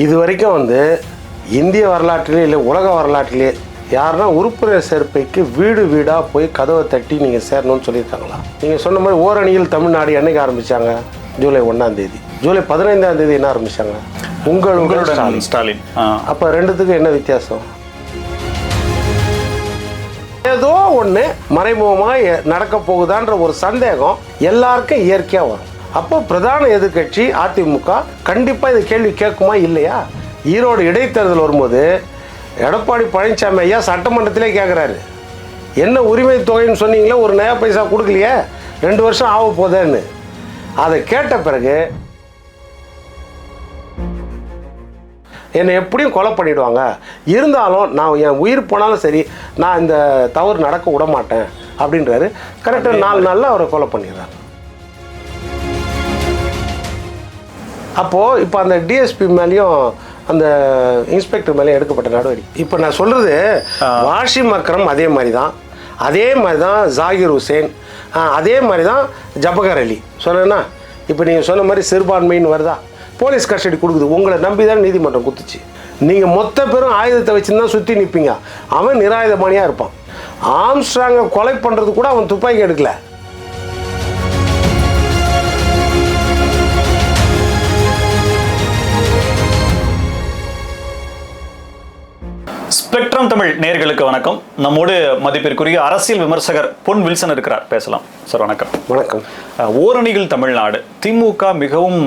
இது வரைக்கும் வந்து இந்திய வரலாற்றிலே இல்லை உலக வரலாற்றிலே யாருன்னா உறுப்பினர் சேர்ப்பைக்கு வீடு வீடாக போய் கதவை தட்டி நீங்கள் சேரணும்னு சொல்லியிருக்காங்களா? நீங்கள் சொன்ன மாதிரி ஓரணியில் தமிழ்நாடு என்னைக்கு ஆரம்பிச்சாங்க? ஜூலை ஒன்றாம் தேதி. ஜூலை பதினைந்தாம் தேதி என்ன ஆரம்பிச்சாங்க? உங்கள் உங்களுடன் ஸ்டாலின். அப்போ ரெண்டுத்துக்கும் என்ன வித்தியாசம்? ஏதோ ஒன்று மறைமுகமாக நடக்க போகுதான்ற ஒரு சந்தேகம் எல்லாருக்கும் இயற்கையாக வரும். அப்போ பிரதான எதிர்க்கட்சி அதிமுக கண்டிப்பாக இது கேள்வி கேட்குமா இல்லையா? ஈரோடு இடைத்தேர்தல் வரும்போது எடப்பாடி பழனிசாமி ஐயா சட்டமன்றத்திலே கேட்குறாரு என்ன உரிமை தொகைன்னு சொன்னீங்களே ஒரு நயா பைசா கொடுக்கலையே ரெண்டு வருஷம் ஆக போதேன்னு. அதை கேட்ட பிறகு என்னை எப்படியும் கொலை பண்ணிடுவாங்க. இருந்தாலும் நான் என் உயிர் போனாலும் சரி நான் இந்த தவறு நடக்க விட மாட்டேன் அப்படின்றாரு. கரெக்டாக நாலு நாளில் அவரை கொலை பண்ணிடுறாங்க அப்போது இப்போ அந்த டிஎஸ்பி மேலேயும் அந்த இன்ஸ்பெக்டர் மேலேயும் எடுக்கப்பட்ட நடவடிக்கை. இப்போ நான் சொல்கிறது வாஷி மக்கரம் அதே மாதிரி தான் அதே மாதிரி தான் ஜாகிர் ஹுசேன். அதே மாதிரி தான் ஜபகர் அலி. சொன்னேன்னா இப்போ நீங்கள் சொன்ன மாதிரி சிறுபான்மைன்னு வருதா? போலீஸ் கஸ்டடி கொடுக்குது. உங்களை நம்பி தான் நீதிமன்றம் குத்துச்சு. நீங்கள் மொத்த பேரும் ஆயுதத்தை வச்சுருந்தா சுற்றி நிற்பீங்க அவன் நிராயுதபாணியாக இருப்பான். ஆம்ஸ்ட்ராங்கை கொலை பண்ணுறது கூட அவன் துப்பாக்கி எடுக்கல. ஸ்பெக்ட்ரம் தமிழ் நேயர்களுக்கு வணக்கம். நம்மோடு மதிப்பிற்குரிய அரசியல் விமர்சகர் பொன் வில்சன் இருக்கிறார். பேசலாம். சார் வணக்கம். வணக்கம். ஓரணிகள் தமிழ்நாடு. திமுக மிகவும்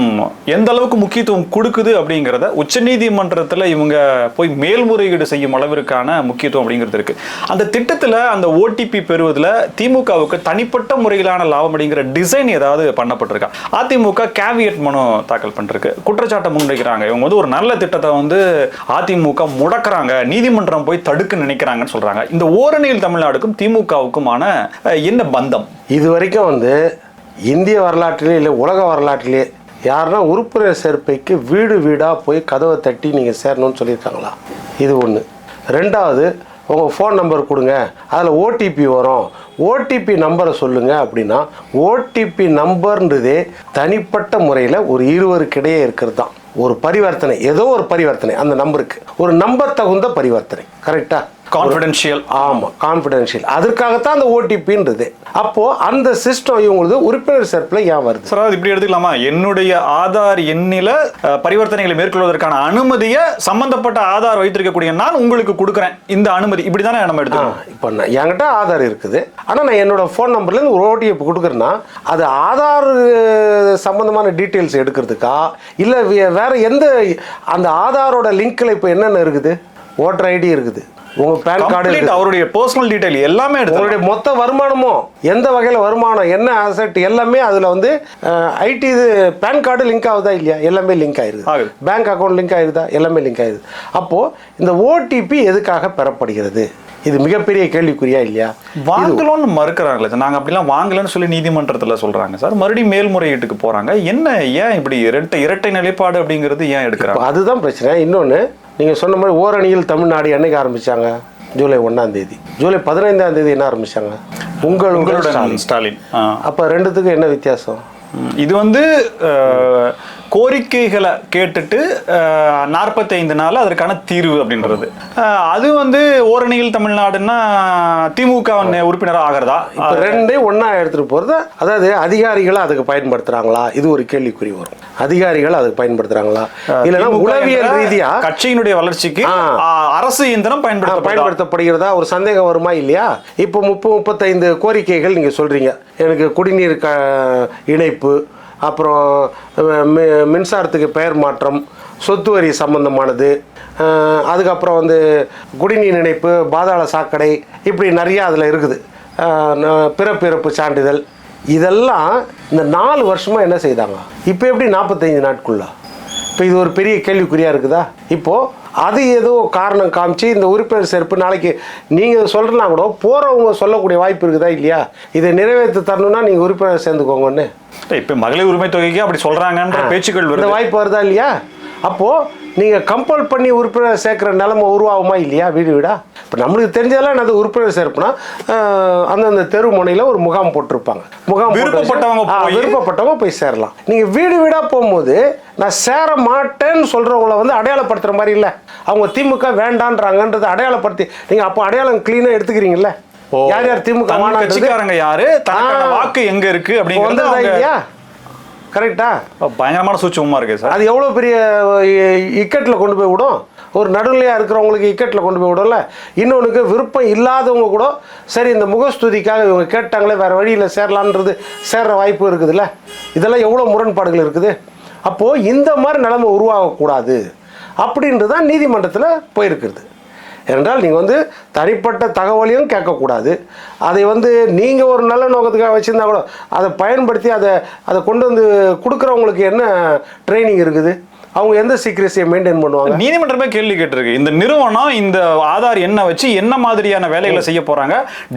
எந்த அளவுக்கு முக்கியத்துவம் கொடுக்குது அப்படிங்கிறத உச்சநீதிமன்றத்தில் இவங்க போய் மேல்முறையீடு செய்யும் அளவிற்கான முக்கியத்துவம் அப்படிங்கிறது இருக்கு. அந்த திட்டத்தில் அந்த ஓடிபி பெறுவதில் திமுகவுக்கு தனிப்பட்ட முறையிலான லாபம் அப்படிங்கிற டிசைன் ஏதாவது பண்ணப்பட்டிருக்கா? அதிமுக கேவியட் மனு தாக்கல் பண்ணிருக்கு குற்றச்சாட்டை முன்வைக்கிறாங்க. இவங்க வந்து ஒரு நல்ல திட்டத்தை வந்து அதிமுக முடக்குறாங்க. நீதிமன்றம் போய் தடுக்க நினைக்கிறாங்கன்னு சொல்றாங்க. இந்த ஓரணியில் தமிழ்நாடுக்கும் திமுகவுக்குமான என்ன பந்தம்? இது வரைக்கும் வந்து இந்திய வரலாற்றிலே இல்லை உலக வரலாற்றிலே யாருன்னா உறுப்பினர் சேர்ப்பைக்கு வீடு வீடாக போய் கதவை தட்டி நீங்கள் சேரணும்னு சொல்லியிருக்காங்களா? இது ஒன்று ரெண்டாவது உங்கள் ஃபோன் நம்பர் கொடுங்க. அதில் ஓடிபி வரும். ஓடிபி நம்பரை சொல்லுங்கள் அப்படின்னா ஓடிபி நம்பர்ன்றதே தனிப்பட்ட முறையில் ஒரு இருவருக்கிடையே இருக்கிறது தான். ஒரு பரிவர்த்தனை ஏதோ ஒரு பரிவர்த்தனை அந்த நம்பருக்கு. ஒரு நம்பர் தகுந்த பரிவர்த்தனை கரெக்டாக கான்ஃபிடென்ஷியல் ஆமாம் கான்ஃபிடென்ஷியல் அதற்காகத்தான் அந்த ஓடிபின்றது. அப்போது அந்த சிஸ்டம் இவங்களுக்கு உறுப்பினர் சேர்ப்பில் ஏன் வருது? சார் அது இப்படி எடுத்துக்கலாமா? என்னுடைய ஆதார் எண்ணில பரிவர்த்தனைகளை மேற்கொள்வதற்கான அனுமதியை சம்பந்தப்பட்ட ஆதார் வைத்திருக்கக்கூடிய நான் உங்களுக்கு கொடுக்குறேன். இந்த அனுமதி. இப்படி தானே நம்ம ஆ எடுத்துக்கணும் இப்போ நான் என்கிட்ட ஆதார் இருக்குது. ஆனால் நான் என்னோட ஃபோன் நம்பர்லேருந்து ஒரு ஓடிபி கொடுக்குறேன்னா அது ஆதார் சம்மந்தமான டீட்டெயில்ஸ் எடுக்கிறதுக்கா? இல்லை வேறு எந்த அந்த ஆதாரோட லிங்க்கில் இப்போ என்னென்ன இருக்குது? ஓட்டர் ஐடி இருக்குது. உங்கள் பேன் கார்டு அவருடைய பர்சனல் டீடைல் எல்லாமே உங்களுடைய மொத்த வருமானமும் எந்த வகையில் வருமானம் என்ன அசெட் எல்லாமே அதில் வந்து ஐடி இது பேன் கார்டு லிங்க் ஆகுதா இல்லையா? எல்லாமே லிங்க் ஆயிருது. பேங்க் அக்கௌண்ட் லிங்க் ஆயிருதா? எல்லாமே லிங்க் ஆயிருது. அப்போது இந்த ஓடிபி எதுக்காக பெறப்படுகிறது? இது மிகப்பெரிய கேள்விக்குறியா இல்லையா? வாங்கலோன்னு மறுக்கிறாங்களே சார். நாங்க அப்படிலாம் வாங்கலன்னு சொல்லி நீதிமன்றத்துல சொல்றாங்க சார். மறுபடியும் மேல்முறையீட்டுக்கு போறாங்க. என்ன ஏன் இப்படி இரட்டை இரட்டை நிலைப்பாடு அப்படிங்கிறது ஏன் எடுக்கிறாங்க? அதுதான் பிரச்சனை. இன்னொன்று நீங்கள் சொன்ன மாதிரி ஓரணியில் தமிழ்நாடு என்னைக்கு ஆரம்பிச்சாங்க? ஜூலை ஒன்றாம் தேதி. ஜூலை பதினைந்தாம் தேதி என்ன ஆரம்பிச்சாங்க? உங்கள் உங்களுடன் ஸ்டாலின். அப்போ ரெண்டுத்துக்கும் என்ன வித்தியாசம்? இது வந்து கோரிக்கைகளை கேட்டுட்டு நாற்பத்தைந்து நாள் அதற்கான தீர்வு அப்படின்றது. அது வந்து ஓரணியில் தமிழ்நாடுன்னா திமுக உறுப்பினராக ஆகிறதா? இப்போ ரெண்டையும் ஒன்றா எடுத்துகிட்டு போகிறது அதாவது அதிகாரிகளை அதுக்கு பயன்படுத்துகிறாங்களா இது ஒரு கேள்விக்குறி வரும். அதிகாரிகள் அதுக்கு பயன்படுத்துகிறாங்களா இல்லைன்னா உளவியல் ரீதியாக கட்சியினுடைய வளர்ச்சிக்கு அரசு இயந்திரம் பயன்படுத்தப்படும் பயன்படுத்தப்படுகிறதா? ஒரு சந்தேகம் வருமா இல்லையா? இப்போ முப்பது முப்பத்தைந்து கோரிக்கைகள் நீங்கள் சொல்கிறீங்க எனக்கு குடிநீர் க இணைப்பு அப்புறம் மி- மின்சாரத்துக்கு பெயர் மாற்றம் சொத்து வரி சம்பந்தமானது அதுக்கப்புறம் வந்து குடிநீர் இணைப்பு பாதாள சாக்கடை இப்படி நிறையா அதில் இருக்குது. பிறப்பிறப்பு சான்றிதழ். இதெல்லாம் இந்த நாலு வருஷமாக என்ன செய்தாங்க? இப்போ எப்படி நாற்பத்தைந்து நாட்குள்ளே? இப்போ இது ஒரு பெரிய கேள்விக்குறியாக இருக்குதா? இப்போது அது ஏதோ காரணம் காமிச்சு இந்த உறுப்பினர் சேர்ப்பு நாளைக்கு நீங்கள் சொல்கிறனா கூட போகிறவங்க சொல்லக்கூடிய வாய்ப்பு இருக்குதா இல்லையா? இதை நிறைவேற்றி தரணும்னா நீங்கள் உறுப்பினர் சேர்ந்துக்கோங்கன்னு. இப்ப மகளிர் உரிமை தொகைக்கு அப்படி சொல்றாங்கன்ற பேச்சுக்கள் வருது. வாய்ப்பு வருதா இல்லையா? அப்போது நீங்கள் கம்பல் பண்ணி உறுப்பினர் சேர்க்குற நிலைமை உருவாகுமா இல்லையா? வீடு வீடா? இப்போ நம்மளுக்கு தெரிஞ்சதெல்லாம் என்னது உறுப்பினர் சேர்ப்புனா அந்தந்த தெரு முனையில் ஒரு முகாம் போட்டிருப்பாங்க. முகாம் விருப்பப்பட்டவங்க விருப்பப்பட்டவங்க போய் சேரலாம். நீங்கள் வீடு வீடாக போகும்போது நான் சேர மாட்டேன்னு சொல்கிறவங்கள வந்து அடையாளப்படுத்துகிற மாதிரி இல்லை. அவங்க திமுக வேண்டான்றாங்கன்றதை அடையாளப்படுத்தி நீங்கள் அப்போ அடையாளம் க்ளீனாக எடுத்துக்கிறீங்கல்ல? யார் யார் திமுக யாரு. வாக்கு எங்க இருக்கு அப்படிங்கிறது இல்லையா? கரெக்டா? பயங்கரமான சூட்சமா இருக்கு சார். அது எவ்வளோ பெரிய இக்கட்டில் கொண்டு போய் விடும்? ஒரு நடுநிலையாக இருக்கிறவங்களுக்கு இக்கட்டில் கொண்டு போய் விடும்ல? இன்னொன்றுக்கு விருப்பம் இல்லாதவங்க கூட சரி இந்த முகஸ்துதிக்காக இவங்க கேட்டாங்களே வேறு வழியில் சேரலான்றது சேர்ற வாய்ப்பு இருக்குதுல்ல? இதெல்லாம் எவ்வளோ முரண்பாடுகள் இருக்குது? அப்போது இந்த மாதிரி நிலைமை உருவாகக்கூடாது. அப்படின்றது தான் நீதிமன்றத்தில் போயிருக்கிறது. ஏனென்றால் நீங்கள் வந்து தனிப்பட்ட தகவலையும் கேட்கக்கூடாது. அதை வந்து நீங்கள் ஒரு நல்ல நோக்கத்துக்காக வச்சுருந்தா கூட அதை பயன்படுத்தி அதை அதை கொண்டு வந்து கொடுக்குறவங்களுக்கு என்ன ட்ரைனிங் இருக்குது? அவங்க எந்த சீக்ரெசியை மெயின்டைன் பண்ணுவாங்க? நீதிமன்றமே கேள்வி கேட்டிருக்கு. இந்த நிறுவனம் இந்த ஆதார் எண்ணை வச்சு என்ன மாதிரியான வேலைகளை செய்ய போறாங்க?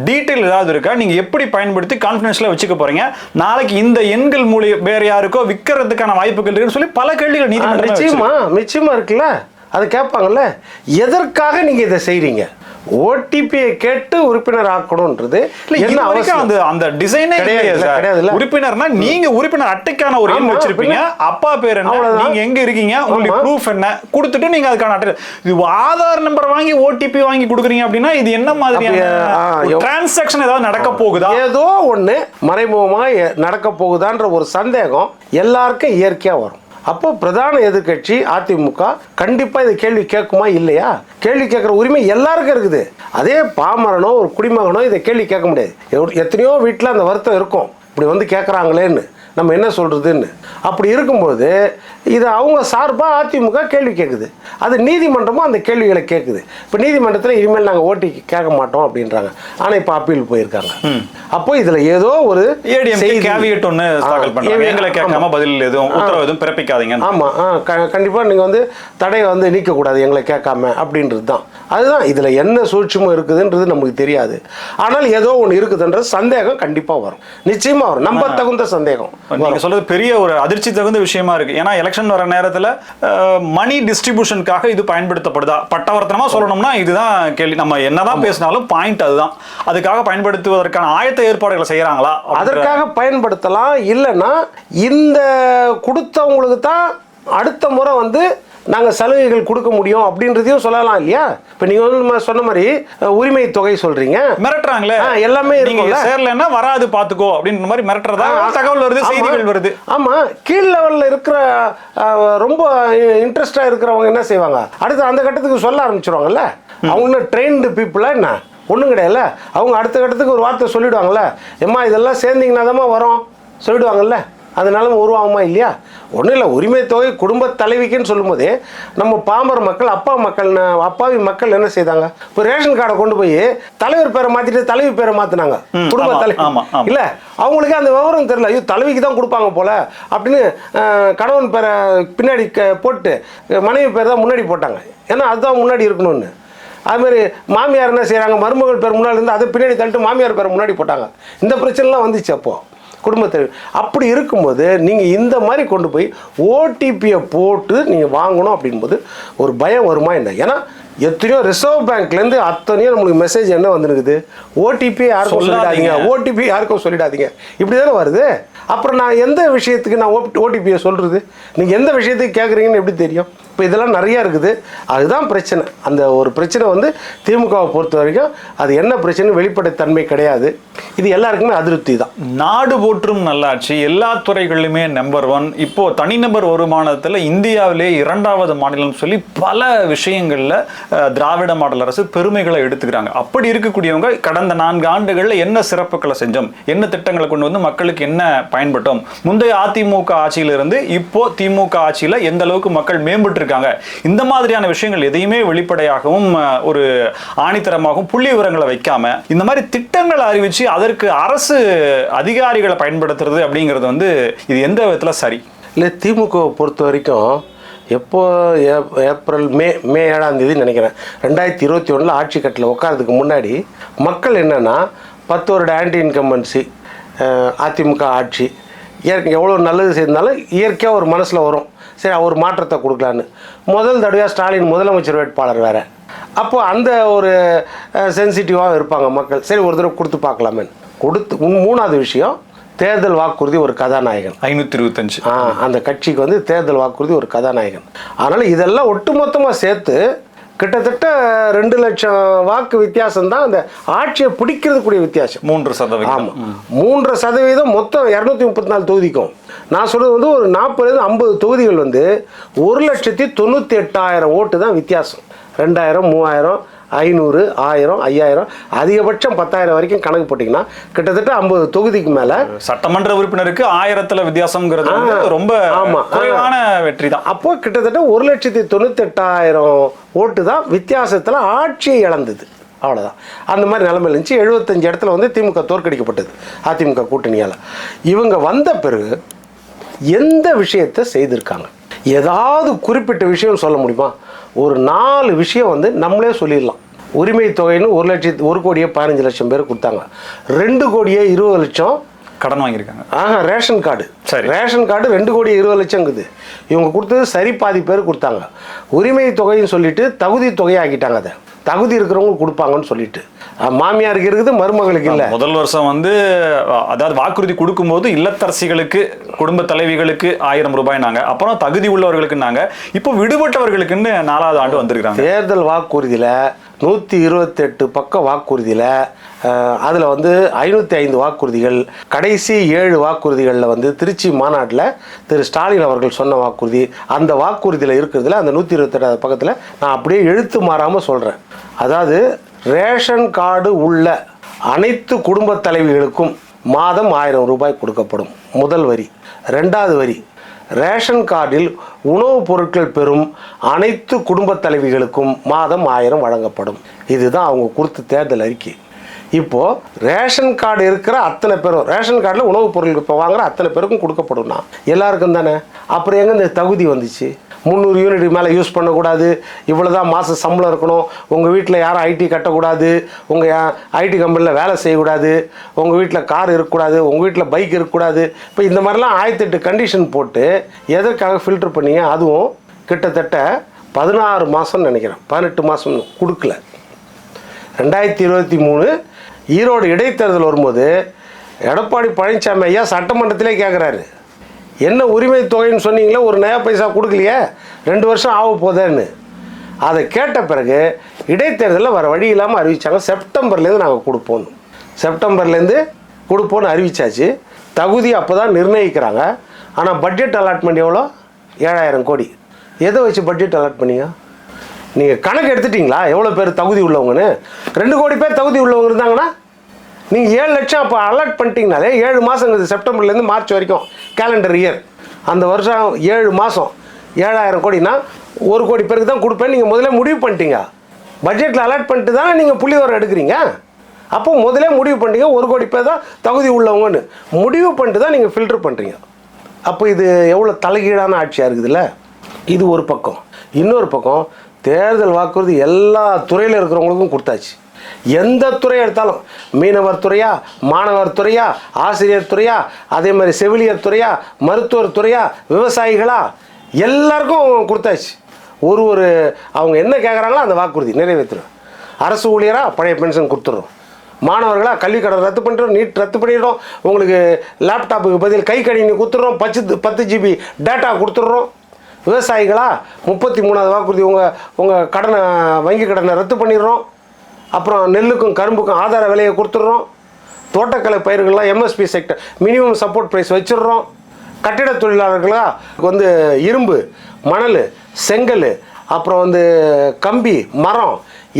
டீட்டெயில் ஏதாவது இருக்கா? நீங்க எப்படி பயன்படுத்தி கான்ஃபிடன்ஸ்ல வச்சுக்க போறீங்க? நாளைக்கு இந்த எண்கள் மூலியம் வேற யாருக்கோ விற்கிறதுக்கான வாய்ப்புகள் இருக்குன்னு சொல்லி பல கேள்விகள் நீதிமன்றம் நிச்சயமா நிச்சயமா இருக்குல்ல? அது கேட்பாங்கல்ல? எதற்காக நீங்கள் இதை செய்கிறீங்க ஓடிபியை கேட்டு உறுப்பினர் ஆக்கணுன்றது இல்ல என்ன அவசியம்? அந்த அந்த டிசைனே கிடையாது, கிடையாதுல்ல. உறுப்பினர்னா நீங்க உறுப்பினர் அட்டைக்கான ஒரு எண் வச்சிருப்பீங்க. அப்பா பேர் என்ன. நீங்க எங்க இருக்கீங்க? உங்களுக்கு. ப்ரூஃப் என்ன? கொடுத்துட்டு நீங்க அதுக்கான அட்டை இது ஆதார் நம்பர் வாங்கி ஓடிபி வாங்கி கொடுக்குறீங்க அப்படின்னா இது என்ன மாதிரியான டிரான்சாக்ஷன் ஏதாவது நடக்க போகுதா? ஏதோ ஒன்று மறைமுகமாக நடக்க போகுதான்ற ஒரு சந்தேகம் எல்லாருக்கும் இயற்கையாக வரும். அப்போ பிரதான எதிர்க்கட்சி அதிமுக கண்டிப்பாக இதை கேள்வி கேட்குமா இல்லையா? கேள்வி கேட்குற உரிமை எல்லாருக்கும் இருக்குது. அதே பாமரனோ ஒரு குடிமகனோ இதை கேள்வி கேட்க முடியாது. எத்தனையோ வீட்டில் அந்த வருத்தம் இருக்கும். இப்படி வந்து கேட்குறாங்களேன்னு. நம்ம என்ன சொல்கிறதுன்னு அப்படி இருக்கும்போது இது அவங்க சார்பாக அதிமுக கேள்வி கேட்குது அது நீதிமன்றமும் அந்த கேள்விகளை கேட்குது இப்போ நீதிமன்றத்தில் இனிமேல் நாங்கள் ஓட்டி கேட்க மாட்டோம் அப்படின்றாங்க. ஆனால் இப்போ அப்பீல் போயிருக்காங்க. அப்போ இதில் ஏதோ ஒரு கேவியட் ஏவி- எங்களை கேட்காம. பதில் எதுவும் உத்தரவு எதுவும் பிறப்பிக்காதீங்க ஆமாம் கண்டிப்பாக நீங்கள் வந்து தடையை வந்து நீக்கக்கூடாது எங்களை கேட்காம அப்படின்றது தான் அதுதான். இதில் என்ன சூட்சமும் இருக்குதுன்றது நமக்கு தெரியாது. ஆனால் ஏதோ ஒன்று இருக்குதுன்ற சந்தேகம் கண்டிப்பாக வரும். நிச்சயமாக வரும். நம்ப தகுந்த சந்தேகம். நீங்க சொல்றது பெரிய ஒரு அதிர்ச்சி தகுந்த விஷயமா இருக்கு. ஏன்னா எலெக்ஷன் வர நேரத்துல மணி டிஸ்ட்ரிபியூஷனுக்காக இது பயன்படுத்தப்படுதா? பட்டவர்த்தனமா சொல்லணும்னா இதுதான் கேள்வி. நம்ம என்னதான் பேசினாலும் பாயிண்ட் அதுதான். அதுக்காக பயன்படுத்துவதற்கான ஆயத்த ஏற்பாடுகளை செய்யறாங்களா? அதற்காக பயன்படுத்தலாம். இல்லைன்னா இந்த கொடுத்தவங்களுக்கு தான் அடுத்த முறை வந்து நாங்கள் சலுகைகள் கொடுக்க முடியும் அப்படின்றதையும் சொல்லலாம் இல்லையா? இப்போ நீங்கள் வந்து சொன்ன மாதிரி உரிமை தொகை சொல்கிறீங்க மிரட்டுறாங்களே. எல்லாமே நீங்க இருக்கும்ல. சேரலன்னா வராது பாத்துக்கோ அப்படின்ற மாதிரி மிரட்டுறதா தகவல் வருது. செய்திகள் வருது. ஆமா. கீழ் லெவல்ல இருக்கிற ரொம்ப இன்ட்ரெஸ்டா இருக்கிறவங்க என்ன செய்வாங்க? அடுத்து அந்த கட்டத்துக்கு சொல்ல ஆரம்பிச்சிருவாங்கல்ல? அவங்க ட்ரெயின்டு பீப்புளா என்ன? ஒன்றும் கிடையாதுல்ல? அவங்க அடுத்த கட்டத்துக்கு ஒரு வார்த்தை சொல்லிடுவாங்கல்ல? எம்மா இதெல்லாம் சேர்ந்தீங்கன்னா வரோம்? சொல்லிடுவாங்கல்ல? அது நிலைமை உருவாகுமா இல்லையா? ஒன்றும் இல்லை. உரிமை தொகை குடும்ப தலைவிக்குன்னு சொல்லும்போதே நம்ம பாமர மக்கள் அப்பா மக்கள் அப்பாவி மக்கள் என்ன செய்தாங்க? இப்போ ரேஷன் கார்டை கொண்டு போய் தலைவர் பேரை மாத்திட்டு தலைவி பேரை மாத்தினாங்க. ம், குடும்ப தலைவி. இல்ல அவங்களுக்கு அந்த விவரம் தெரியல. ஐயோ தலைவிக்கு தான் கொடுப்பாங்க போல அப்படின்னு கணவன் பேரை பின்னாடி க- போட்டு மனைவி பேர் தான் முன்னாடி போட்டாங்க. ஏன்னா அதுதான் முன்னாடி இருக்கணும்னு. அதுமாதிரி மாமியார் என்ன செய்கிறாங்க மருமகள் பேர் முன்னாடி இருந்து அதை பின்னாடி தள்ளிட்டு மாமியார் பேரை முன்னாடி போட்டாங்க. இந்த பிரச்சனைலாம் வந்துச்சு அப்போது குடும்பத்தில் அப்படி இருக்கும்போது நீங்கள் இந்த மாதிரி கொண்டு போய் ஓடிபியை போட்டு நீங்கள் வாங்கணும் அப்படின்போது ஒரு பயம் வருமா என்ன? ஏன்னா எத்தனையோ ரிசர்வ் பேங்க்லேருந்து அத்தனையோ நம்மளுக்கு மெசேஜ் என்ன வந்துருக்குது? ஓடிபி யாருக்கும். சொல்லிடாதீங்க. ஓடிபி யாருக்கும் சொல்லிடாதீங்க. இப்படி தானே வருது? அப்புறம் நான் எந்த விஷயத்துக்கு நான் ஓடிபியை சொல்கிறது நீங்கள் எந்த விஷயத்துக்கு கேட்குறீங்கன்னு எப்படி தெரியும்? இப்போ இதெல்லாம் நிறையா இருக்குது. அதுதான் பிரச்சனை. அந்த ஒரு பிரச்சனை வந்து திமுகவை பொறுத்த வரைக்கும் அது என்ன பிரச்சனை வெளிப்படைத்தன்மை கிடையாது. இது எல்லாருக்குமே அதிருப்தி தான். நாடு போற்றும் நல்லாட்சி எல்லா துறைகளிலுமே நம்பர் ஒன் இப்போ தனிநபர் வருமானத்தில் இந்தியாவிலே இரண்டாவது மாநிலம் சொல்லி பல விஷயங்களில் திராவிட மாடல் அரசு பெருமைகளை எடுத்துக்கிறாங்க. அப்படி இருக்கக்கூடியவங்க கடந்த நான்கு ஆண்டுகளில் என்ன சிறப்புகளை செஞ்சோம்? என்ன திட்டங்களை கொண்டு வந்து மக்களுக்கு என்ன பயன்பட்டோம்? முந்தைய அதிமுக ஆட்சியிலிருந்து இப்போ திமுக ஆட்சியில் எந்த அளவுக்கு மக்கள் மேம்பட்டு இருக்காங்க இந்த மாதிரியான விஷயங்கள் எதையுமே வெளிப்படையாகவும் ஒரு ஆணித்தரமாகவும் புள்ளி விவரங்களை வைக்காம இந்த மாதிரி திட்டங்களை அறிவிச்சு அதற்கு அரசு அதிகாரிகளை பயன்படுத்துறது அப்படிங்கிறது வந்து இது எந்த விதத்தில் சரி? இல்லை திமுகவை பொறுத்த வரைக்கும் எப்போ ஏப்ரல் மே மே ஏழாம் தேதி நினைக்கிறேன் ரெண்டாயிரத்தி இருபத்தி ஒன்றில் ஆட்சி கட்டில் உட்காரதுக்கு முன்னாடி மக்கள் என்னென்னா பத்து வருட ஆன்டி இன்கம்பன்சி அதிமுக ஆட்சி இயற்கை எவ்வளோ நல்லது செய்தாலும் இயற்கையாக ஒரு மனசில் வரும். சரி ஒரு மாற்றத்தை கொடுக்கலான்னு. முதல் தடவையாக ஸ்டாலின் முதலமைச்சர் வேட்பாளர் வேற. அப்போ அந்த ஒரு சென்சிட்டிவாக இருப்பாங்க மக்கள். சரி ஒரு தடவை கொடுத்து பார்க்கலாமே. கொடுத்து மூணாவது விஷயம் தேர்தல் வாக்குறுதி ஒரு கதாநாயகன். ஐநூத்தி இருபத்தஞ்சு. ஆ, அந்த கட்சிக்கு வந்து தேர்தல் வாக்குறுதி ஒரு கதாநாயகன். அதனால் இதெல்லாம் ஒட்டுமொத்தமாக சேர்த்து கிட்டத்தட்ட ரெண்டு லட்சம் வாக்கு வித்தியாசம் தான் அந்த ஆட்சியை பிடிக்கிறதுக்குரிய வித்தியாசம். மூன்று சதவீதம். ஆமாம் மூன்றரை சதவீதம் மொத்தம் இரநூத்தி முப்பத்தி நாலு தொகுதிக்கும். நான் சொல்றது வந்து ஒரு நாற்பதுலேருந்து ஐம்பது தொகுதிகள் வந்து ஒரு லட்சத்தி தொண்ணூற்றி எட்டாயிரம் ஓட்டு தான் வித்தியாசம். ரெண்டாயிரம் மூவாயிரம் ஐநூறு ஆயிரம் ஐயாயிரம் அதிகபட்சம் பத்தாயிரம் வரைக்கும் கணக்கு போட்டிங்கன்னா கிட்டத்தட்ட ஐம்பது தொகுதிக்கு மேலே சட்டமன்ற உறுப்பினருக்கு ஆயிரத்துல வித்தியாசம்ங்கிறது ஆ, ரொம்ப ஆமா. குறைவான வெற்றி தான் அப்போ கிட்டத்தட்ட ஒரு லட்சத்தி தொண்ணூத்தெட்டாயிரம் ஓட்டு தான் வித்தியாசத்தில் ஆட்சியை இழந்தது. அவ்வளோதான் அந்த மாதிரி நிலைமையில் இருந்துச்சு. எழுபத்தஞ்சு இடத்துல வந்து திமுக தோற்கடிக்கப்பட்டது அதிமுக கூட்டணியால். இவங்க வந்த பிறகு எந்த விஷயத்தை செய்திருக்காங்க? ஏதாவது குறிப்பிட்ட விஷயம் சொல்ல முடியுமா? ஒரு நாலு விஷயம் வந்து நம்மளே சொல்லிடலாம். உரிமை தொகைன்னு ஒரு லட்சத்து ஒரு கோடியே பதினஞ்சு லட்சம் பேர் கொடுத்தாங்க. ரெண்டு கோடியே இருபது லட்சம் கடன் வாங்கியிருக்காங்க. ஆஹா ரேஷன் கார்டு. சரி. ரேஷன் கார்டு ரெண்டு கோடி இருபது லட்சம் இருக்குது இவங்க கொடுத்தது சரி பாதி பேர் கொடுத்தாங்க. உரிமை தொகைன்னு சொல்லிட்டு தகுதி தொகையை ஆக்கிட்டாங்க அதை. தகுதி இருக்கிறவங்க கொடுப்பாங்கன்னு சொல்லிட்டு. மாமியாருக்கு இருக்குது மருமகளுக்கு இல்லை. முதல் வருஷம் வந்து அதாவது வாக்குறுதி கொடுக்கும்போது இல்லத்தரசிகளுக்கு குடும்ப தலைவிகளுக்கு ஆயிரம் ரூபாய்னாங்க அப்புறம் தகுதி உள்ளவர்களுக்குன்னாங்க இப்போ விடுபட்டவர்களுக்குன்னு நாலாவது ஆண்டு வந்திருக்காங்க தேர்தல் வாக்குறுதியில் நூற்றி இருபத்தெட்டு பக்க வாக்குறுதியில் அதில் வந்து ஐநூற்றி ஐந்து வாக்குறுதிகள் கடைசி ஏழு வாக்குறுதிகளில் வந்து திருச்சி மாநாட்டில் திரு ஸ்டாலின் அவர்கள் சொன்ன வாக்குறுதி. அந்த வாக்குறுதியில் இருக்கிறதுல அந்த நூற்றி இருபத்தெட்டாவது பக்கத்தில் நான் அப்படியே எழுத்து மாறாமல் சொல்கிறேன் அதாவது ரேஷன் கார்டு உள்ள அனைத்து குடும்பத் தலைவிகளுக்கும் மாதம் ஆயிரம் ரூபாய் கொடுக்கப்படும். முதல் வரி. ரெண்டாவது வரி. ரேஷன் கார்டில் உணவுப் பொருட்கள் பெறும் அனைத்து குடும்பத் தலைவிகளுக்கும் மாதம் ஆயிரம் வழங்கப்படும். இதுதான் அவங்க கொடுத்த தேர்தல் அறிக்கை. இப்போ ரேஷன் கார்டு இருக்கிற அத்தனை பேரும் ரேஷன் கார்டில் உணவுப் பொருள் இப்போ வாங்குற அத்தனை பேருக்கும் கொடுக்கப்படும்னா எல்லாருக்கும் தானே? அப்புறம் எங்கே இந்த தகுதி வந்துச்சு? முந்நூறு யூனிட் மேலே யூஸ் பண்ணக்கூடாது. இவ்வளோ தான் மாதம் சம்பளம் இருக்கணும். உங்கள் வீட்டில் யாரும் ஐடி கட்டக்கூடாது. உங்கள் ஐடி கம்பெனியில் வேலை செய்யக்கூடாது. உங்கள் வீட்டில் கார் இருக்கக்கூடாது. உங்கள் வீட்டில் பைக் இருக்கக்கூடாது. இப்போ இந்த மாதிரிலாம் ஆயிரத்தெட்டு கண்டிஷன் போட்டு எதற்காக ஃபில்டர் பண்ணிங்க? அதுவும் கிட்டத்தட்ட பதினாறு மாதம்னு நினைக்கிறேன். பதினெட்டு மாதம் கொடுக்கல. ரெண்டாயிரத்தி இருபத்தி மூணு ஈரோடு இடைத்தேர்தல் வரும்போது எடப்பாடி பழனிசாமி ஐயா சட்டமன்றத்திலே கேட்குறாரு என்ன உரிமை தொகைன்னு சொன்னீங்களே ஒரு நயா பைசா கொடுக்கலையே ரெண்டு வருஷம் ஆக போதேன்னு அதை கேட்ட பிறகு இடைத்தேர்தலில் வர வழி இல்லாமல் அறிவித்தாங்க செப்டம்பர்லேருந்து நாங்கள் கொடுப்போம். செப்டம்பர்லேருந்து கொடுப்போன்னு அறிவிச்சாச்சு. தகுதி அப்போ தான் நிர்ணயிக்கிறாங்க. ஆனால் பட்ஜெட் அலாட்மெண்ட் எவ்வளோ? ஏழாயிரம் கோடி. எதை வச்சு பட்ஜெட் அலாட் பண்ணீங்க? நீங்கள் கணக்கு எடுத்துட்டீங்களா? எவ்வளோ பேர் தகுதி உள்ளவங்கன்னு? ரெண்டு கோடி பேர் தகுதி உள்ளவங்க இருந்தாங்கன்னா நீங்கள் ஏழு லட்சம் அப்போ அலர்ட் பண்ணிட்டீங்கனாலே ஏழு மாதங்கிறது செப்டம்பர்லேருந்து மார்ச் வரைக்கும் கேலண்டர் இயர் அந்த வருஷம் ஏழு மாதம் ஏழாயிரம் கோடினா ஒரு கோடி பேருக்கு தான் கொடுப்பேன் நீங்கள் முதல்ல முடிவு பண்ணிட்டீங்க. பட்ஜெட்டில் அலர்ட் பண்ணிட்டு தானே நீங்கள் புள்ளிவரம் எடுக்கிறீங்க. அப்போ முதல்ல முடிவு பண்ணிட்டீங்க ஒரு கோடி பேர் தான் தகுதி உள்ளவங்கன்னு. முடிவு பண்ணிட்டு தான் நீங்கள் ஃபில்டர் பண்ணுறீங்க அப்போ இது எவ்வளோ தலைகீழான ஆட்சியாக இருக்குதுல்ல? இது ஒரு பக்கம். இன்னொரு பக்கம் தேர்தல் வாக்குறுதி எல்லா துறையில் இருக்கிறவங்களுக்கும் கொடுத்தாச்சு. எந்த துறை எடுத்தாலும் மீனவர் துறையா மாணவர் துறையா ஆசிரியர் துறையா அதே மாதிரி செவிலியர் துறையா மருத்துவர் துறையா விவசாயிகளா எல்லாருக்கும் கொடுத்தாச்சு. ஒரு ஒரு அவங்க என்ன கேட்குறாங்களோ அந்த வாக்குறுதி நிறைவேற்றுறோம் அரசு ஊழியராக பழைய பென்ஷன் கொடுத்துட்றோம். மாணவர்களா கல்வி கடன் ரத்து பண்ணிடுறோம் நீட் ரத்து பண்ணிடுறோம். உங்களுக்கு லேப்டாப்புக்கு பதில் கை கணினி கொடுத்துட்றோம் பத்து பத்து ஜிபி டேட்டா கொடுத்துட்றோம். விவசாயிகளா முப்பத்தி மூணாவது வாக்குறுதி உங்கள் உங்கள் கடனை வங்கி கடனை ரத்து பண்ணிடுறோம். அப்புறம் நெல்லுக்கும் கரும்புக்கும் ஆதார விலையை கொடுத்துட்றோம். தோட்டக்கலை பயிர்கள்லாம் MSP sector minimum support price வச்சிடுறோம். கட்டிட தொழிலாளர்களாக வந்து இரும்பு மணல் செங்கல் அப்புறம் வந்து கம்பி மரம்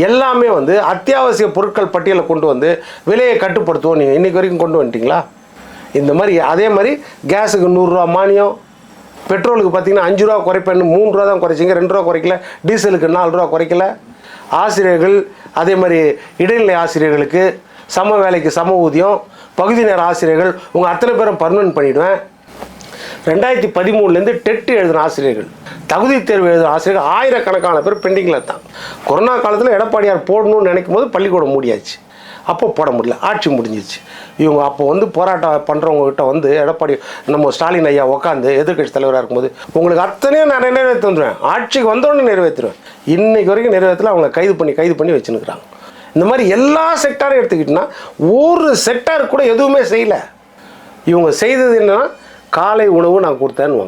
எல்லாமே வந்து அத்தியாவசிய பொருட்கள் பட்டியலை கொண்டு வந்து விலையை கட்டுப்படுத்துவோம். நீங்கள் இன்றைக்கி வரைக்கும் கொண்டு வந்துட்டிங்களா? இந்த மாதிரி அதே மாதிரி கேஸுக்கு நூறுரூவா மானியம் பெட்ரோலுக்கு பார்த்தீங்கன்னா அஞ்சு ரூபா குறைப்பேன்னு மூணு ரூபா தான் குறைச்சிங்க. ரெண்டு ரூபா குறைக்கல. டீசலுக்கு நாலு ரூபா குறைக்கல. ஆசிரியர்கள் அதே மாதிரி இடைநிலை ஆசிரியர்களுக்கு சம வேலைக்கு சம ஊதியம் பகுதி நேர ஆசிரியர்கள் உங்கள் அத்தனை பேரும் பர்மனன்ட் பண்ணிவிடுவேன் ரெண்டாயிரத்தி பதிமூணுலேருந்து டெட்டு எழுதின ஆசிரியர்கள் தகுதி தேர்வு எழுதின ஆசிரியர்கள் ஆயிரக்கணக்கான பேர் பெண்டிங்கில் தான் கொரோனா காலத்தில் எடப்பாடியார் போடணும்னு நினைக்கும் போது பள்ளிக்கூடம் மூடியாச்சு. அப்போ போட முடியல. ஆட்சி முடிஞ்சிச்சு இவங்க அப்போ வந்து போராட்டம் பண்ணுறவங்ககிட்ட வந்து எடப்பாடி நம்ம ஸ்டாலின் ஐயா உட்காந்து எதிர்க்கட்சி தலைவராக இருக்கும்போது உங்களுக்கு அத்தனையும் நான் நிறைவேற்றி வந்துடுவேன் ஆட்சிக்கு வந்தோடனே நிறைவேற்றிடுவேன். இன்றைக்கு வரைக்கும் நிறைவேற்றல. அவங்க கைது பண்ணி கைது பண்ணி வச்சுருக்கிறாங்க. இந்த மாதிரி எல்லா செக்டாரும் எடுத்துக்கிட்டோன்னா ஒரு செக்டார் கூட எதுவுமே செய்யலை. இவங்க செய்தது என்னன்னா காலை உணவு நான் கொடுத்தேன்னு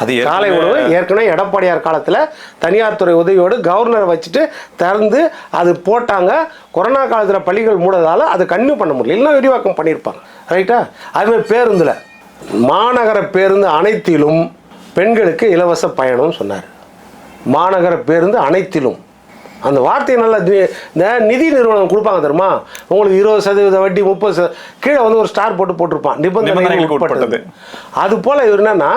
அது காலை உணவு ஏற்கனவே எடப்பாடியார் காலத்தில் தனியார் துறை உதவியோடு கவர்னரை வச்சுட்டு திறந்து அது போட்டாங்க. கொரோனா காலத்தில் பள்ளிகள் மூடதால் அது கன்னியூ பண்ண முடியல. இல்லைன்னா விரிவாக்கம் பண்ணியிருப்பாங்க ரைட்டா அதுமாதிரி பேருந்தில். மாநகர பேருந்து அனைத்திலும் பெண்களுக்கு இலவச பயணம் சொன்னார். மாநகர பேருந்து அனைத்திலும். அந்த வார்த்தையை நல்லா இந்த நிதி நிறுவனம் கொடுப்பாங்க தெரியுமா? உங்களுக்கு இருபது சதவீத வட்டி முப்பது சத கீழே வந்து ஒரு ஸ்டார் போட்டு போட்டிருப்பான். உட்பட்டது. அது போல் இவர் என்னன்னா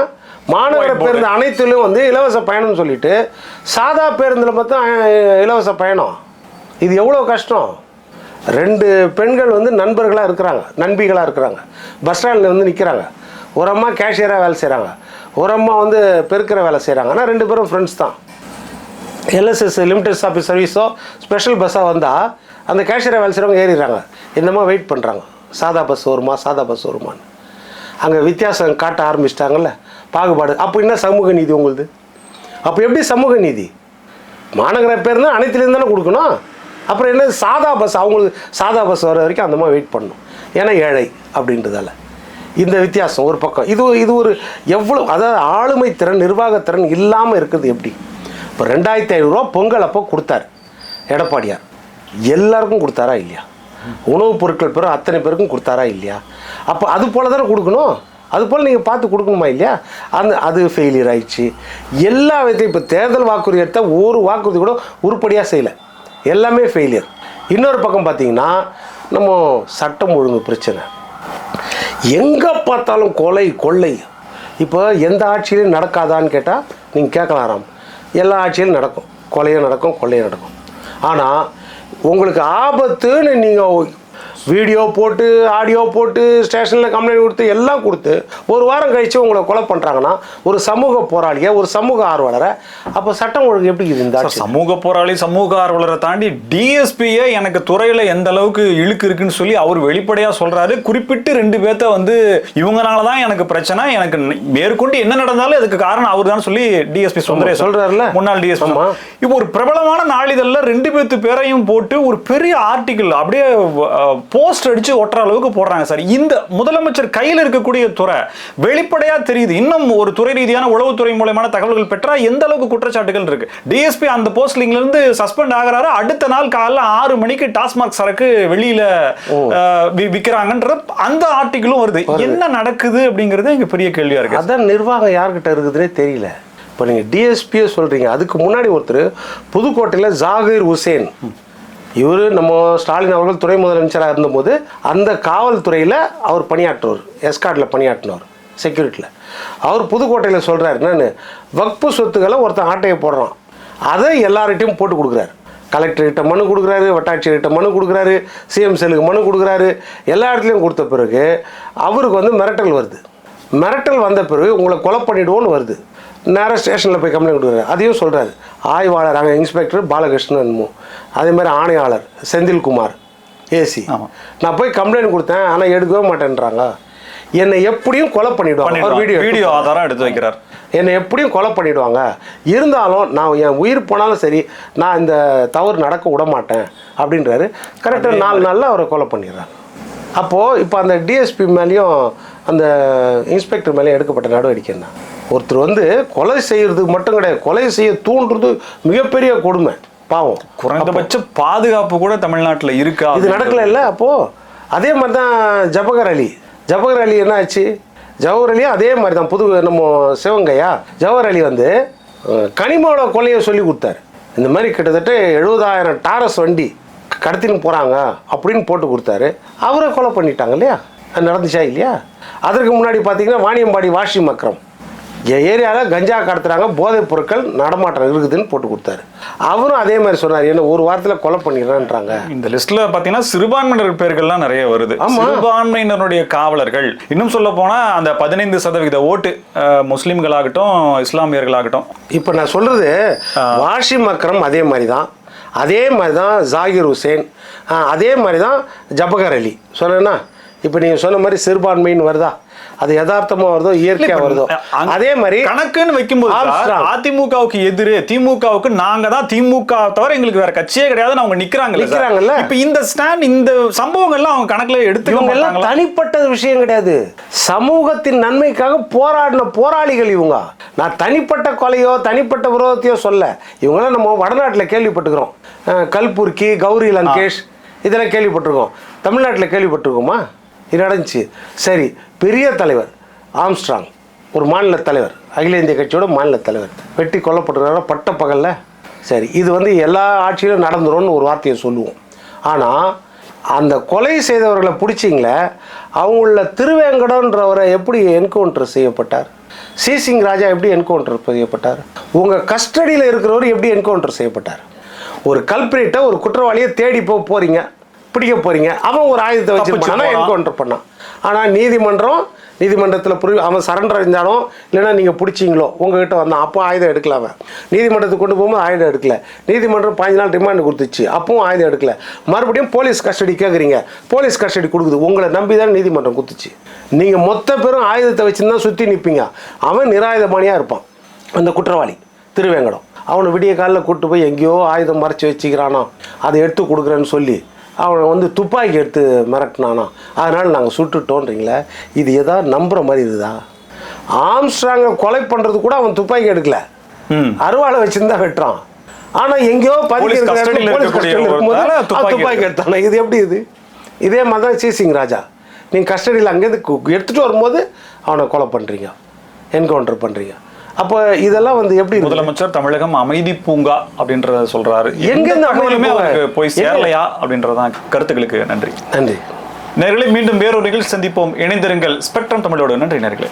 மாநகர. பேருந்து அனைத்திலும் வந்து இலவச பயணம்னு சொல்லிட்டு சாதா பேருந்தில் மட்டும் இலவச பயணம். இது எவ்வளோ கஷ்டம்? ரெண்டு பெண்கள் வந்து நண்பர்களாக இருக்கிறாங்க நண்பிகளாக இருக்கிறாங்க. பஸ் ஸ்டாண்டில் வந்து நிற்கிறாங்க ஒரு அம்மா கேஷியராக வேலை செய்கிறாங்க ஒரு அம்மா வந்து பெருக்கிற வேலை செய்கிறாங்க ஆனால் ரெண்டு பேரும் ஃப்ரெண்ட்ஸ் தான். எல்எஸ்எஸ் லிமிடெட் ஆஃபீஸ் சர்வீஸோ ஸ்பெஷல் பஸ்ஸாக வந்தால் அந்த கேஷியரை வேலை செய்கிறவங்க ஏறிடுறாங்க. என்னமோ வெயிட் பண்ணுறாங்க சாதா பஸ் வருமா சாதா பஸ் வருமான்னு அங்கே வித்தியாசம் காட்ட ஆரம்பிச்சிட்டாங்கல்ல. பாகுபாடு. அப்போ என்ன சமூக நீதி உங்களுது? அப்போ எப்படி சமூக நீதி? மாநகர பேர் தான் அனைத்துலேருந்து தானே கொடுக்கணும். அப்புறம் என்ன சாதா பஸ்? அவங்களுக்கு சாதா பஸ் வர வரைக்கும் அந்த மாதிரி வெயிட் பண்ணணும். ஏன்னா ஏழை அப்படின்றதால. இந்த வித்தியாசம் ஒரு பக்கம். இது இது ஒரு எவ்வளோ அதாவது ஆளுமை திறன் நிர்வாகத்திறன் இல்லாமல் இருக்கிறது எப்படி? இப்போ ரெண்டாயிரத்தி ஐநூறுரூவா பொங்கல் அப்போ கொடுத்தாரு. எடப்பாடியார். எல்லாருக்கும் கொடுத்தாரா இல்லையா? உணவுப் பொருட்கள் பெறும் அத்தனை பேருக்கும் கொடுத்தாரா இல்லையா? அப்போ அது போல தானே கொடுக்கணும்? அது போல் நீங்கள் பார்த்து கொடுக்கணுமா இல்லையா? அந்த அது ஃபெயிலியர் ஆயிடுச்சு. எல்லா விதத்தையும் இப்போ தேர்தல் வாக்குறுதி எடுத்தால் ஒரு வாக்குறுதி கூட உருப்படியாக செய்யலை. எல்லாமே ஃபெயிலியர் இன்னொரு பக்கம் பார்த்தீங்கன்னா நம்ம சட்டம் ஒழுங்கு பிரச்சனை. எங்கே பார்த்தாலும் கொலை கொள்ளை. இப்போ எந்த ஆட்சியிலையும் நடக்காதான்னு கேட்டால் நீங்கள் கேட்கலாம் எல்லா ஆட்சியிலும் நடக்கும். கொலையும் நடக்கும் கொள்ளையும் நடக்கும். ஆனால் உங்களுக்கு ஆபத்துன்னு நீங்கள் வீடியோ போட்டு ஆடியோ போட்டு ஸ்டேஷனில் கம்ப்ளைண்ட் கொடுத்து எல்லாம் கொடுத்து ஒரு வாரம் கழித்து உங்களை கொலை பண்ணுறாங்கன்னா ஒரு சமூக போராளியை ஒரு சமூக ஆர்வலரை அப்போ சட்டம் ஒழுங்கு எப்படி ஆட்சி சமூக போராளி சமூக ஆர்வலரை தாண்டி டிஎஸ்பியே எனக்கு துறையில எந்த அளவுக்கு இழுக்கு இருக்குன்னு சொல்லி அவர் வெளிப்படையா சொல்றாரு குறிப்பிட்டு ரெண்டு பேர்த்த வந்து இவங்கனால தான் எனக்கு பிரச்சனை எனக்கு மேற்கொண்டு என்ன நடந்தாலும் அதுக்கு காரணம் அவர் தான் சொல்லி டிஎஸ்பி சுந்தரேசன் சொல்றாருல்ல? முன்னாள் டிஎஸ்பி. இப்போ ஒரு பிரபலமான நாளிதழ்ல ரெண்டு பேர்த்து பேரையும் போட்டு ஒரு பெரிய ஆர்டிகிள் அப்படியே போஸ்ட் அடிச்சு ஒட்டுற அளவுக்கு போடுறாங்க சார். இந்த முதலமைச்சர் கையில் இருக்கக்கூடிய துறை வெளிப்படையா தெரியுது. இன்னும் ஒரு துறை ரீதியான உளவுத்துறை மூலமான தகவல்கள் பெற்றா எந்த அளவுக்கு குற்றச்சாட்டுகள் இருக்கு? டிஎஸ்பி அந்த போஸ்டிங்ல இருந்து சஸ்பெண்ட் ஆகுறாரு. அடுத்த நாள் காலைல ஆறு மணிக்கு டாஸ்மாக் சரக்கு வெளியில அஹ், வி- விக்கிறாங்கன்ற அந்த ஆர்டிகிளும் வருது. என்ன நடக்குது அப்படிங்கிறது இங்க பெரிய கேள்வியா இருக்கு. அதான் நிர்வாகம் யார்கிட்ட இருக்குதுன்னே தெரியல. இப்போ நீங்கள் டிஎஸ்பியே சொல்கிறீங்க அதுக்கு முன்னாடி ஒருத்தர் புதுக்கோட்டையில் ஜாகிர் ஹுசேன் இவர் நம்ம ஸ்டாலின் அவர்கள் துறை முதலமைச்சராக இருந்தபோது அந்த காவல்துறையில் அவர் பணியாற்றுவார். எஸ்கார்டில் பணியாற்றினவர் செக்யூரிட்டியில் அவர் புதுக்கோட்டையில் சொல்கிறார் என்னன்னு வக்பு சொத்துக்களை ஒருத்தன் ஆட்டையை போடுறான். அதை எல்லார்கிட்டையும் போட்டு கொடுக்குறாரு. கலெக்டர்கிட்ட மனு கொடுக்குறாரு வட்டாட்சியர்கிட்ட மனு கொடுக்குறாரு சிஎம் செல்லுக்கு மனு கொடுக்குறாரு. எல்லா இடத்துலையும் கொடுத்த பிறகு அவருக்கு வந்து மிரட்டல் வருது. மிரட்டல் வந்த பிறகு உங்களை கொலை பண்ணிடுவோன்னு வருது. நேராக ஸ்டேஷனில் போய் கம்ப்ளைண்ட் கொடுக்குறாரு. அதையும் சொல்கிறாரு ஆய்வாளர் அங்கே இன்ஸ்பெக்டர் பாலகிருஷ்ணன் என்னமோ. அதே மாதிரி ஆணையாளர் செந்தில்குமார் ஏசி. நான் போய் கம்ப்ளைண்ட் கொடுத்தேன் ஆனால் எடுக்கவே மாட்டேன்றாங்க. என்னை எப்படியும் கொலை பண்ணிடுவாங்க. ஒரு வீடியோ வீடியோ ஆதாரம் எடுத்து வைக்கிறார். என்னை எப்படியும் கொலை பண்ணிடுவாங்க. இருந்தாலும் நான் என் உயிர் போனாலும் சரி நான் இந்த தவறு நடக்க விட மாட்டேன் அப்படின்றாரு. கரெக்டாக நாலு நாளில் அவரை கொலை பண்ணிடுறாங்க அப்போது இப்போ அந்த டிஎஸ்பி மேலேயும் அந்த இன்ஸ்பெக்டர் மேலேயும் எடுக்கப்பட்ட நடவடிக்கை என்ன? ஒருத்தர் வந்து கொலை செய்யறதுக்கு மட்டும் கிடையாது. கொலை செய்ய தூண்டுறது மிகப்பெரிய கொடுமை. பாவம். குறைந்தபட்ச பாதுகாப்பு கூட தமிழ்நாட்டுல இருக்கா இது நடக்கல இல்லை அப்போது அதே மாதிரி தான் ஜபகர் அலி. ஜபகர் அலி என்ன ஆச்சு? ஜவஹர் அலியும் அதே மாதிரி தான் புது நம்ம சிவங்கையா? ஜவஹர் அலி வந்து அஹ், கனிமோட கொலையை சொல்லி கொடுத்தாரு. இந்த மாதிரி கிட்டத்தட்ட எழுபதாயிரம் டாரஸ் வண்டி கடத்தின்னு போகிறாங்க அப்படின்னு போட்டு கொடுத்தாரு. அவரை கொலை பண்ணிட்டாங்க இல்லையா? அது நடந்துச்சா இல்லையா? அதற்கு முன்னாடி பார்த்தீங்கன்னா வாணியம்பாடி வாஷி மக்ரம் ஏரியாவில் கஞ்சா கடத்துறாங்க போதைப் பொருட்கள் நடமாட்டம் இருக்குதுன்னு போட்டு கொடுத்தாரு. அவரும் அதே மாதிரி சொன்னார் என்ன ஒரு வாரத்தில் கொலை பண்ணிடுறேன்றாங்க. இந்த லிஸ்ட்ல பாத்தீங்கன்னா சிறுபான்மையினர் பேர்கள்லாம் நிறைய வருது. சிறுபான்மையினருடைய காவலர்கள். இன்னும் சொல்ல போனா அந்த பதினைந்து சதவிகித ஓட்டு முஸ்லிம்களாகட்டும் இஸ்லாமியர்களாகட்டும். இப்போ நான் சொல்றது வாஷி மக்கரம் அதே மாதிரி தான் அதே மாதிரி தான் ஜாகிர் ஹுசேன் அதே மாதிரி தான் ஜபகர் அலி. சொன்னேன்னா இப்போ நீங்கள் சொன்ன மாதிரி சிறுபான்மைன்னு வருதா? அது யதார்த்தமாக வருதோ இயற்கையாக வருதோ? அதே மாதிரி கணக்குன்னு வைக்கும்போது. அதிமுகவுக்கு எதிரு திமுகவுக்கு நாங்க தான் திமுக தவிர எங்களுக்கு வேற கட்சியே கிடையாதுன்னு அவங்க நிக்கிறாங்கல்ல சார். நிக்கிறாங்கல்ல. இப்ப இந்த ஸ்டாண்ட் இந்த சம்பவங்கள்லாம் அவங்க கணக்குல எடுத்துக்க இவங்க எல்லாம் தனிப்பட்ட விஷயம் கிடையாது. சமூகத்தின் நன்மைக்காக போராடின போராளிகள் இவங்க. நான் தனிப்பட்ட கொலையோ தனிப்பட்ட விரோதத்தையோ சொல்ல இவங்களாம் நம்ம வடநாட்டில் கேள்விப்பட்டுக்கிறோம் கல்புர்கி கௌரி லங்கேஷ் இதெல்லாம் கேள்விப்பட்டிருக்கோம். தமிழ்நாட்டில் கேள்விப்பட்டிருக்கோமா? நடந்துச்சு சரி பெரிய தலைவர் ஆம்ஸ்ட்ராங் ஒரு மாநில தலைவர் அகில இந்திய கட்சியோட மாநில தலைவர். வெட்டி கொல்லப்பட்டிருக்காரு பட்ட பகலில். சரி இது வந்து எல்லா ஆட்சியிலும் நடந்துரும்னு ஒரு வார்த்தையை சொல்லுவோம். ஆனால் அந்த கொலை செய்தவர்களை பிடிச்சிங்களே அவங்கள திருவேங்கடன்றவரை எப்படி என்கவுண்டர் செய்யப்பட்டார்? சீசிங் ராஜா எப்படி என்கவுண்டர் செய்யப்பட்டார்? உங்கள் கஸ்டடியில் இருக்கிறவர் எப்படி என்கவுண்டர் செய்யப்பட்டார்? ஒரு கல்பிரேட்டை ஒரு குற்றவாளியை தேடி போக போகிறீங்க பிடிக்க போகிறீங்க அவன் ஒரு ஆயுதத்தை வச்சுருப்பானா. என்கவுண்டர் பண்ணான் ஆனால் நீதிமன்றம் நீதிமன்றத்தில் புரி அவன் சரண்டர் அடைஞ்சானோ இல்லைன்னா நீங்கள் பிடிச்சிங்களோ உங்ககிட்ட வந்தான். அப்போ ஆயுதம் எடுக்கல அவன். நீதிமன்றத்துக்கு கொண்டு போகும்போது ஆயுதம் எடுக்கல. நீதிமன்றம் பாஞ்சு நாள் ரிமாண்ட் கொடுத்துச்சு. அப்பவும் ஆயுதம் எடுக்கல. மறுபடியும் போலீஸ் கஸ்டடி கேட்குறீங்க போலீஸ் கஸ்டடி கொடுக்குது. உங்களை நம்பி தான் நீதிமன்றம் கொடுத்துச்சு. நீங்கள் மொத்த பேரும் ஆயுதத்தை வச்சுருந்தா சுற்றி நிற்பீங்க அவன் நிராயுதபாணியாக இருப்பான். அந்த குற்றவாளி திருவேங்கடம். அவனை விடிய காலில் கூட்டு போய் எங்கேயோ ஆயுதம் மறைச்சி வச்சுக்கிறானா. அதை எடுத்து கொடுக்குறேன்னு சொல்லி அவனை வந்து துப்பாக்கி எடுத்து மிரட்டினானா? அதனால் நாங்கள் சுட்டுட்டோன்றீங்களே. இது ஏதாவது நம்புற மாதிரி இருக்குதா ஆம்ஸ்ட்ராங்கை கொலை பண்ணுறது கூட அவன் துப்பாக்கி எடுக்கல. அருவாளை வச்சுருந்தா வெட்டுறான். ஆனால் எங்கேயோ துப்பாக்கி எடுத்தானா? இது எப்படி இது? இதே மாதிரி தான் சீசிங் ராஜா. நீங்கள் கஸ்டடியில் அங்கேருந்து எடுத்துகிட்டு வரும்போது அவனை கொலை பண்ணுறீங்க என்கவுண்டர் பண்ணுறீங்க அப்போ இதெல்லாம் வந்து எப்படி? முதலமைச்சர் தமிழகம் அமைதி பூங்கா அப்படின்றத சொல்றாரு. எங்க தகவலுமே போய்? சேரலையா அப்படின்றதான் கருத்துக்களுக்கு நன்றி. நன்றி. நேர்களை மீண்டும் வேறொரு நிகழ்ச்சி சந்திப்போம். இணைந்திருங்கள். ஸ்பெக்ட்ரம் தமிழோடு. நன்றி நேர்களே.